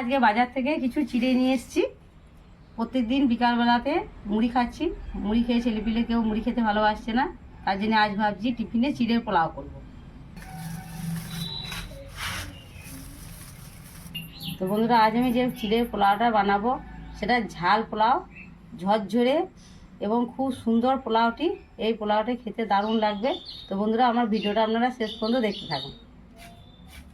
আজকে বাজার থেকে কিছু চিড়ে নিয়ে এসেছি। প্রত্যেক দিন বিকালবেলাতে মুড়ি খাচ্ছি। মুড়ি খেয়ে ছেলেপিলে কেউ মুড়ি খেতে ভালোবাসছে না। তার জন্য আজ ভাবছি টিফিনে চিড়ের পোলাও করব। তো বন্ধুরা, আজ আমি যে চিড়ের পোলাওটা বানাবো, সেটা ঝাল পোলাও, ঝরঝরে এবং খুব সুন্দর পোলাওটি। এই পোলাওটি খেতে দারুণ লাগবে। তো বন্ধুরা, আমার ভিডিওটা আপনারা শেষ পর্যন্ত দেখতে থাকুন।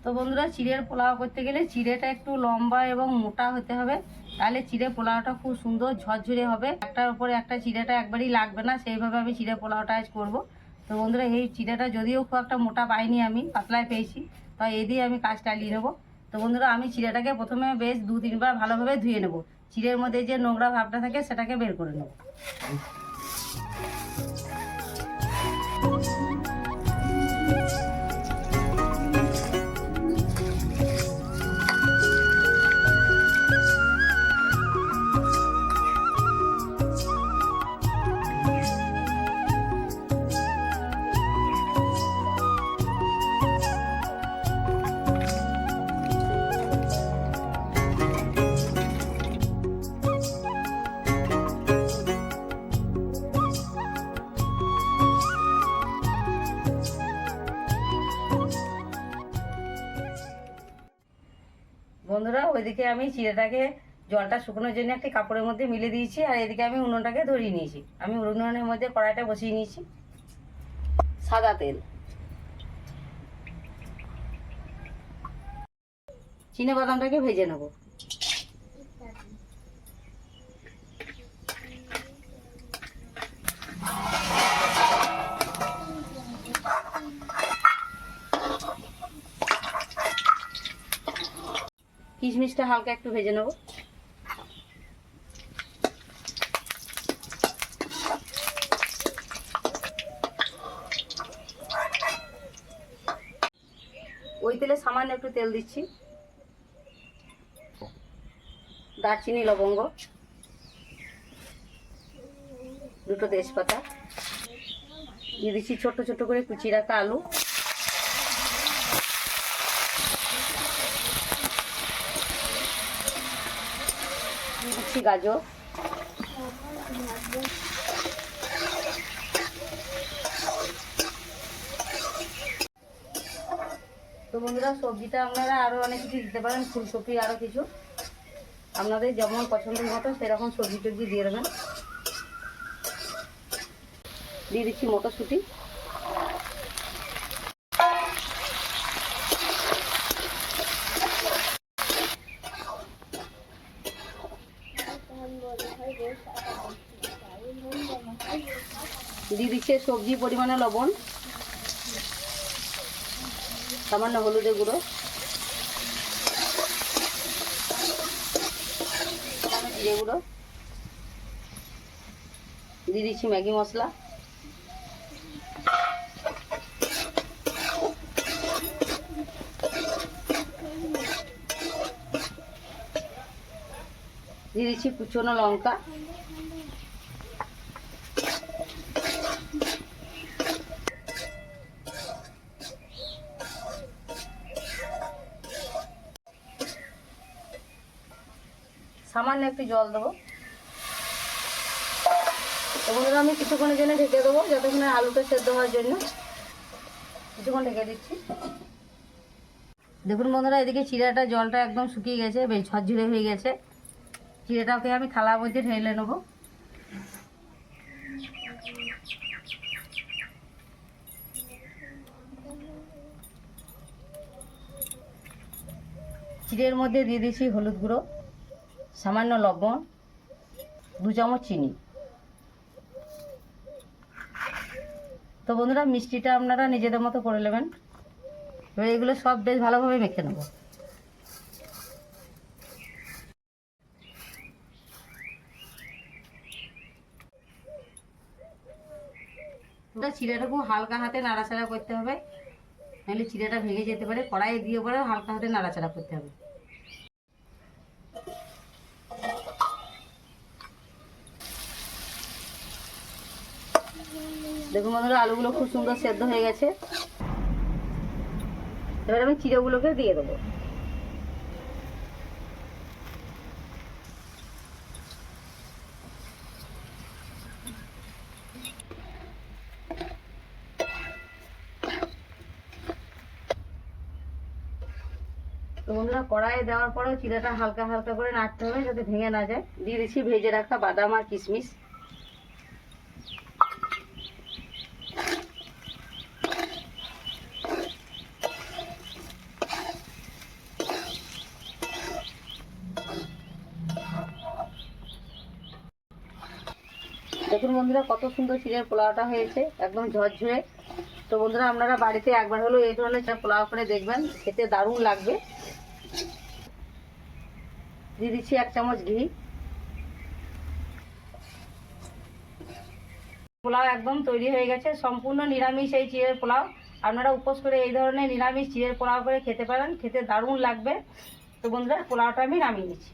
তো বন্ধুরা, চিড়ের পোলাও করতে গেলে চিড়েটা একটু লম্বা এবং মোটা হতে হবে। তাহলে চিড়ে পোলাওটা খুব সুন্দর ঝরঝরে হবে। একটার উপরে একটা চিড়েটা একবারই লাগবে না, সেইভাবে আমি চিড়ে পোলাওটা আজ করব। তো বন্ধুরা, এই চিড়েটা যদিও খুব একটা মোটা পাইনি আমি পাতলায় পেয়েছি, তো এই দিয়ে আমি কাজ চালিয়ে নেব। তো বন্ধুরা, আমি চিড়েটাকে প্রথমে বেশ দু তিনবার ভালোভাবে ধুয়ে নেব। চিড়ের মধ্যে যে নোংরা ভাবটা থাকে, সেটাকে বের করে নেব। ওইদিকে আমি চিড়েটাকে জলটা শুকনোর জন্য একটি কাপড়ের মধ্যে মিলে দিয়েছি, আর এদিকে আমি উনুনটাকে ধরিয়ে নিয়েছি। আমি উনুনের মধ্যে কড়াইটা বসিয়ে নিয়েছি। সাদা তেল। চিনে বাদামটাকে ভেজে নেব। কিশমিশটা হালকা একটু ভেজে নেব। ওই তেলে সামান্য একটু তেল দিচ্ছি। দারচিনি, লবঙ্গ, দুটো তেজপাতা। দিয়ে দিচ্ছি ছোট্ট ছোট্ট করে কুচি রাখা আলু দিয়ে দিচ্ছি গাজর। তো বন্ধুরা, সবজিটা আপনারা আরও অনেক কিছু দিতে পারেন, ফুলকপি আরও কিছু। আপনাদের যেমন পছন্দের মতো সেরকম সবজি টবজি দিয়ে দেবেন। দিয়ে দিচ্ছি মটরশুঁটি। দিয়ে দিচ্ছে সবজি পরিমাণে লবণ সামান্য হলুদের গুঁড়ো। জিরে গুঁড়ো। দিয়ে দিচ্ছি ম্যাগি মশলা। দিয়ে দিচ্ছি কুচনো লঙ্কা। সামান্য একটু জল দেবো। বন্ধুরা, আমি কিছুক্ষণের জন্য ঢেকে দেবো, যতক্ষণে আলুটা সেদ্ধ হওয়ার জন্য। কিছুক্ষণ ঢেকে দিচ্ছি। দেখুন বন্ধুরা, এদিকে চিড়াটা জলটা একদম শুকিয়ে গেছে, বেশ ঝরঝরে হয়ে গেছে। চিড়াটাকে আমি থালার মধ্যে ঢেলে নেব। চিড়ের মধ্যে দিয়ে দিয়েছি হলুদ গুঁড়ো, সামান্য লবণ, দু চামচ চিনি। তো বন্ধুরা, মিষ্টিটা আপনারা নিজেদের মতো করে নেবেন। এবার এগুলো সব বেশ ভালোভাবে মেখে নেব। ওটা চিড়েটা খুব হালকা হাতে নাড়াচাড়া করতে হবে। নাহলে চিড়েটা ভেঙে যেতে পারে, কড়াইয়ে দিয়ে পরে হালকা হাতে নাড়াচাড়া করতে হবে। দেখুন বন্ধুরা, আলুগুলো খুব সুন্দর সেদ্ধ হয়ে গেছে। এবার আমি চিড়েগুলোকে দিয়ে দেবো। তো বন্ধুরা কড়াইয়ে দেওয়ার পরেও চিড়েটা হালকা হালকা করে নাড়তে হবে যাতে ভেঙে না যায়। দিয়ে দিচ্ছি ভেজে রাখা বাদাম আর কিশমিশ। দেখুন বন্ধুরা কত সুন্দর চিড়ের পোলাওটা হয়েছে, একদম ঝরঝরে। তো বন্ধুরা, আপনারা বাড়িতে একবার হলেও এই ধরনের চা পোলাও করে দেখবেন, খেতে দারুণ লাগবে। দিয়ে দিচ্ছি এক চামচ ঘি। পোলাও একদম তৈরি হয়ে গেছে, সম্পূর্ণ নিরামিষ এই চিড়ের পোলাও। আপনারা উপোস করে এই ধরনের নিরামিষ চিড়ের পোলাও করে খেতে পারেন, খেতে দারুণ লাগবে। তো বন্ধুরা, পোলাওটা আমি নামিয়ে নিচ্ছি।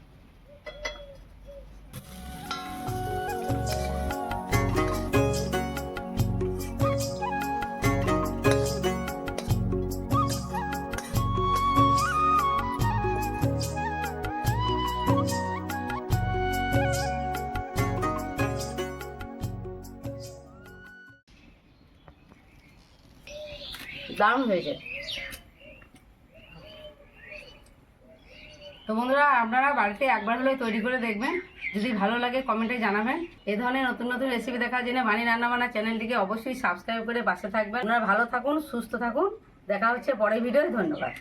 দারুণ হয়েছে। তো বন্ধুরা, আপনারা বাড়িতে একবার হলে তৈরি করে দেখবেন। যদি ভালো লাগে কমেন্টে জানাবেন। এ ধরনের নতুন নতুন রেসিপি দেখার জন্য বাণী রান্না বান্না চ্যানেলটিকে অবশ্যই সাবস্ক্রাইব করে বাসে থাকবেন। আপনারা ভালো থাকুন, সুস্থ থাকুন। দেখা হচ্ছে পরের ভিডিও ধন্যবাদ।